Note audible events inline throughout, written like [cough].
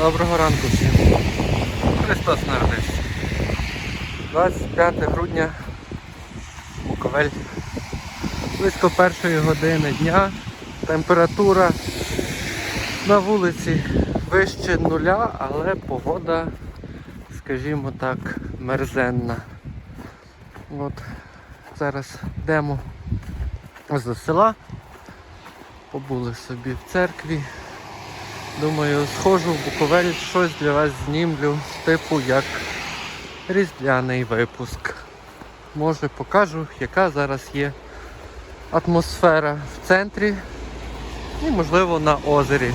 Доброго ранку всім. Христос народився. 25 грудня, Буковель. Близько першої години дня. Температура на вулиці вище нуля, але погода, скажімо так, мерзенна. От зараз йдемо з села. Побули собі в церкві. Думаю, схожу в Буковель, щось для вас знімлю, типу як різдвяний випуск. Може покажу, яка зараз є атмосфера в центрі і можливо на озері.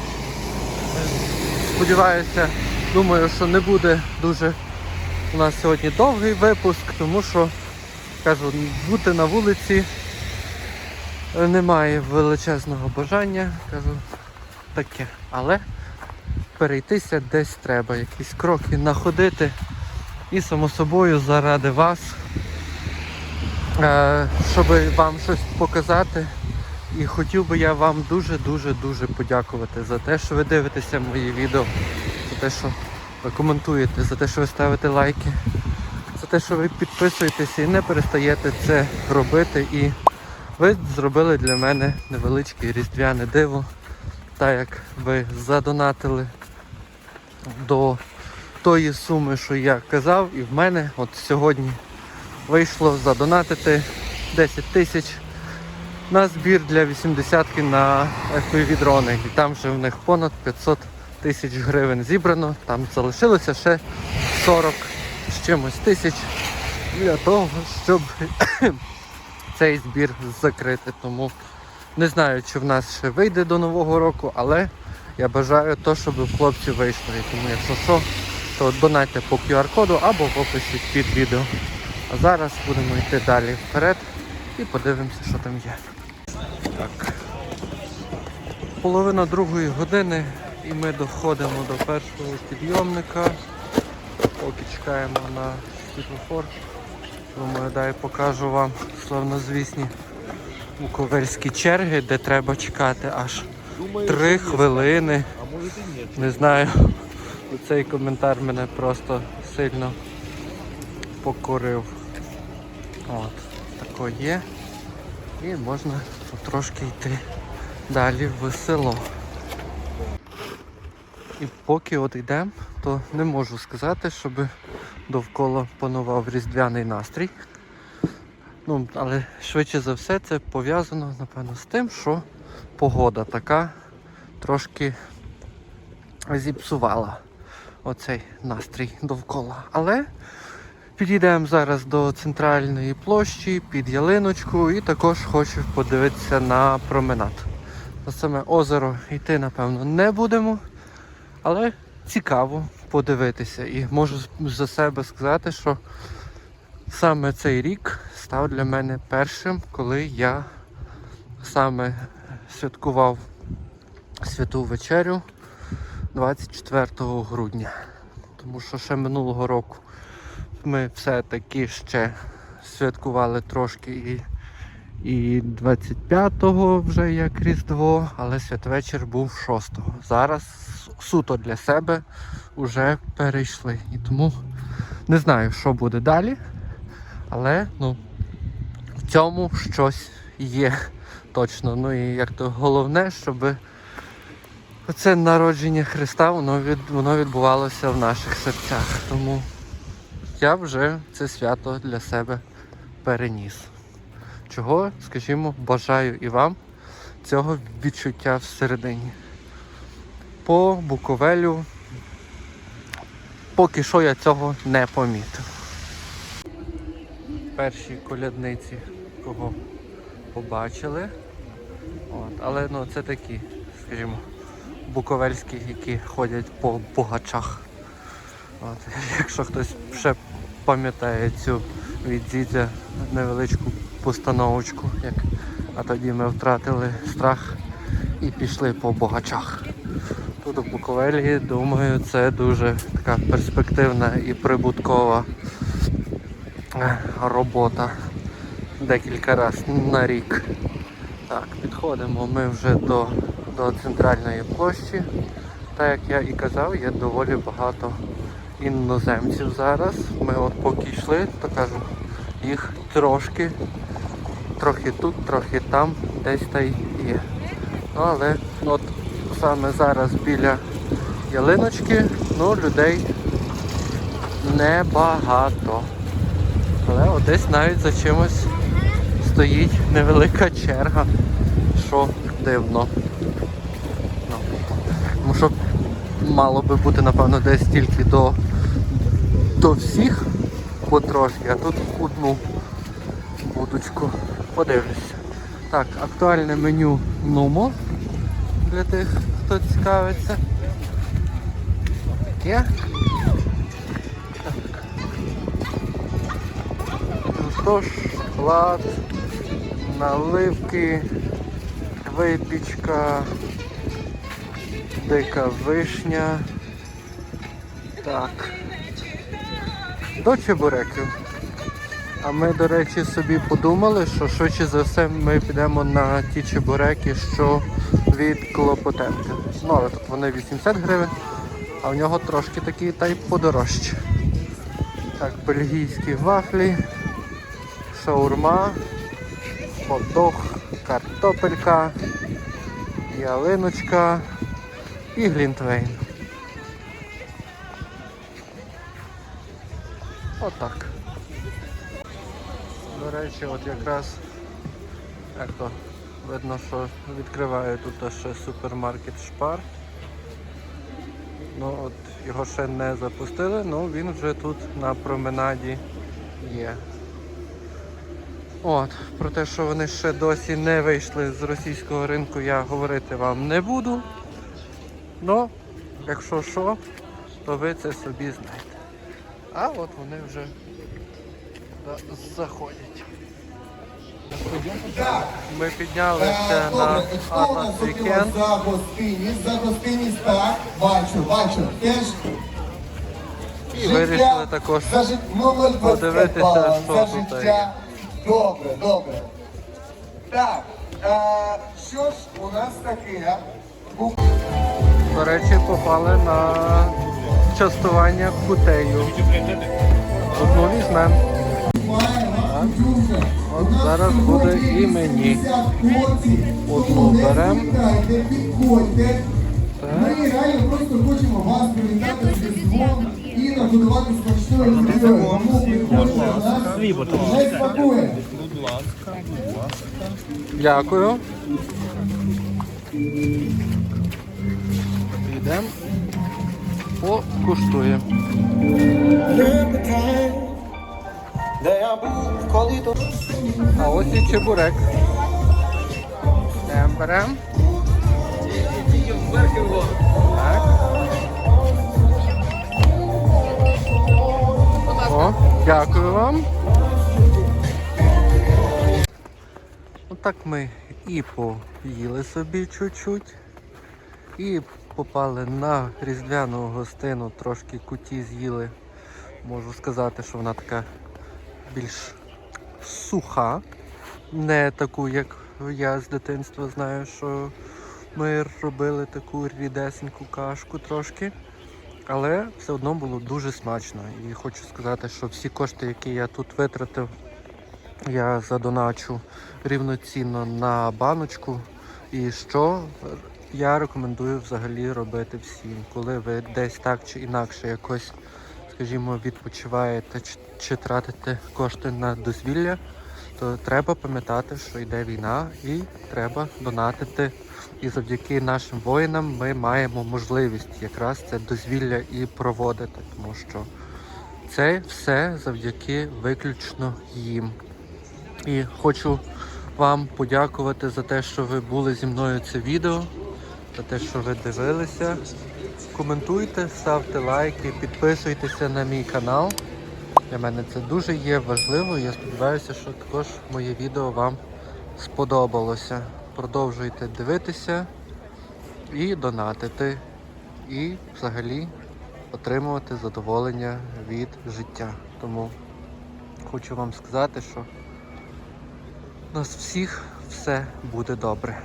Сподіваюся, думаю, що не буде дуже у нас сьогодні довгий випуск, тому що кажу, бути на вулиці е, немає величезного бажання. Кажу, таке. Але перейтися десь треба, якісь кроки находити. І само собою заради вас, е, щоб вам щось показати. І хотів би я вам дуже-дуже-дуже подякувати за те, що ви дивитеся мої відео, за те, що ви коментуєте, за те, що ви ставите лайки, за те, що ви підписуєтеся і не перестаєте це робити. І ви зробили для мене невеличке різдвяне диво так як ви задонатили до тої суми, що я казав, і в мене от сьогодні вийшло задонатити 10 тисяч на збір для 80-ки на FPV дрони. І там вже в них понад 500 тисяч гривень зібрано, там залишилося ще 40 з чимось тисяч для того, щоб [coughs] цей збір закрити. Тому не знаю, чи в нас ще вийде до Нового року, але я бажаю то, щоб в хлопців вийшло. І тому якщо що, то донайте по QR-коду або в описі під відео. А зараз будемо йти далі вперед і подивимося, що там є. Так. Половина другої години і ми доходимо до першого підйомника. Поки чекаємо на світлофор. Думаю, дай покажу вам славнозвісні буковельські черги, де треба чекати аж три хвилини. Не знаю. [laughs] Цей коментар мене просто сильно покорив. От, тако є. І можна потрошки йти далі в село. І поки от йдемо, то не можу сказати, щоб довкола панував різдвяний настрій. Ну, але швидше за все це пов'язано, напевно, з тим, що погода така трошки зіпсувала оцей настрій довкола. Але підійдемо зараз до центральної площі під ялиночку і також хочу подивитися на променад. На саме озеро йти, напевно, не будемо, але цікаво подивитися. І можу за себе сказати, що саме цей рік став для мене першим, коли я саме святкував святу вечерю 24 грудня. Тому що ще минулого року ми все-таки ще святкували трошки і, і 25-го вже як Різдво, але святвечір був 6-го. Зараз суто для себе вже перейшли. І тому не знаю, що буде далі. Але ну, в цьому щось є точно. Ну і як то головне, щоб оце народження Христа воно, від, воно відбувалося в наших серцях. Тому я вже це свято для себе переніс. Чого, скажімо, бажаю і вам цього відчуття всередині. По Буковелю поки що я цього не помітив перші колядниці, кого побачили. От, але ну, це такі, скажімо, буковельські, які ходять по богачах. От, [laughs] якщо хтось ще пам'ятає цю від невеличку постановочку, як а тоді ми втратили страх і пішли по богачах. Тут у Буковелі, думаю, це дуже така перспективна і прибуткова е, робота декілька разів на рік. Так, підходимо ми вже до, до центральної площі. Так як я і казав, є доволі багато іноземців зараз. Ми от поки йшли, то кажу, їх трошки, трохи тут, трохи там, десь та й є. Ну але от саме зараз біля ялиночки, ну людей небагато. Але от десь навіть за чимось стоїть невелика черга, що дивно. Ну, тому що мало би бути, напевно, десь тільки до, до всіх потрошки, а тут одну будочку. Подивлюся. Так, актуальне меню Нумо для тих, хто цікавиться. Є? Шоколад, наливки, випічка, дика вишня. Так. До чебуреків. А ми, до речі, собі подумали, що швидше за все ми підемо на ті чебуреки, що від Клопотенка. Ну, але тут вони 80 гривень, а в нього трошки такі та й. Так, бельгійські вафлі, шаурма, хот-дог, картопелька, ялиночка і глінтвейн. Отак. До речі, от якраз як то видно, що відкриває тут ще супермаркет Шпар. Ну от його ще не запустили, ну він вже тут на променаді є. От, про те, що вони ще досі не вийшли з російського ринку, я говорити вам не буду. Ну, якщо що, то ви це собі знаєте. А от вони вже заходять. Ми піднялися на хто у нас Вікенд. за гостиність? За гостиність, так, бачу, бачу. Теж І вирішили також 25 подивитися, що тут життя. Добре, добре. Так, а, що ж у нас таке? До речі, попали на частування кутею. Одну візьмемо. От зараз буде і мені. Одну Тому Ми реально просто хочемо вас привітати з Різдвом і нагодувати смачною їдою. Тому приходьте до нас. Не смакує. Дякую. Йдемо. Покуштуємо. Де я був, коли то А ось і чебурек. Йдемо беремо. Так. О, дякую вам. Отак ми і поїли собі чуть-чуть, і попали на різдвяну гостину, трошки куті з'їли. Можу сказати, що вона така більш суха, не таку, як я з дитинства знаю, що ми робили таку рідесеньку кашку трошки. Але все одно було дуже смачно. І хочу сказати, що всі кошти, які я тут витратив, я задоначу рівноцінно на баночку. І що я рекомендую взагалі робити всім, коли ви десь так чи інакше якось, скажімо, відпочиваєте чи, тратите кошти на дозвілля, то треба пам'ятати, що йде війна, і треба донатити. І завдяки нашим воїнам ми маємо можливість якраз це дозвілля і проводити, тому що це все завдяки виключно їм. І хочу вам подякувати за те, що ви були зі мною це відео, за те, що ви дивилися. Коментуйте, ставте лайки, підписуйтеся на мій канал. Для мене це дуже є важливо. Я сподіваюся, що також моє відео вам сподобалося. Продовжуйте дивитися і донатити, і взагалі отримувати задоволення від життя. Тому хочу вам сказати, що у нас всіх все буде добре.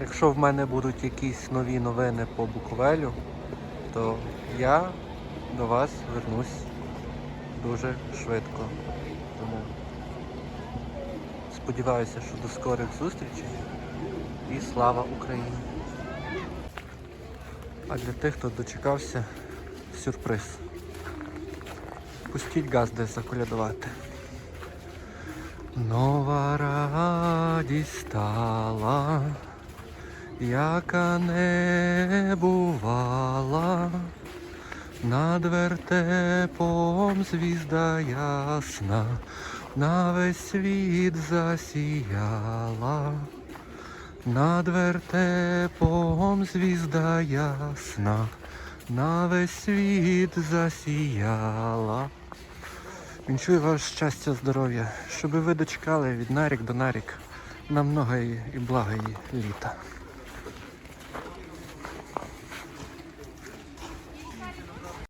Якщо в мене будуть якісь нові новини по Буковелю, то я до вас вернусь дуже швидко. Тому сподіваюся, що до скорих зустрічей і слава Україні! А для тих, хто дочекався, сюрприз. Пустіть газ десь заколядувати. Нова радість стала, яка не бувала, над вертепом звізда ясна, на весь світ засіяла. Над вертепом звізда ясна, на весь світ засіяла. Вінчую вас щастя, здоров'я, щоб ви дочекали від нарік до нарік на многої і благої літа.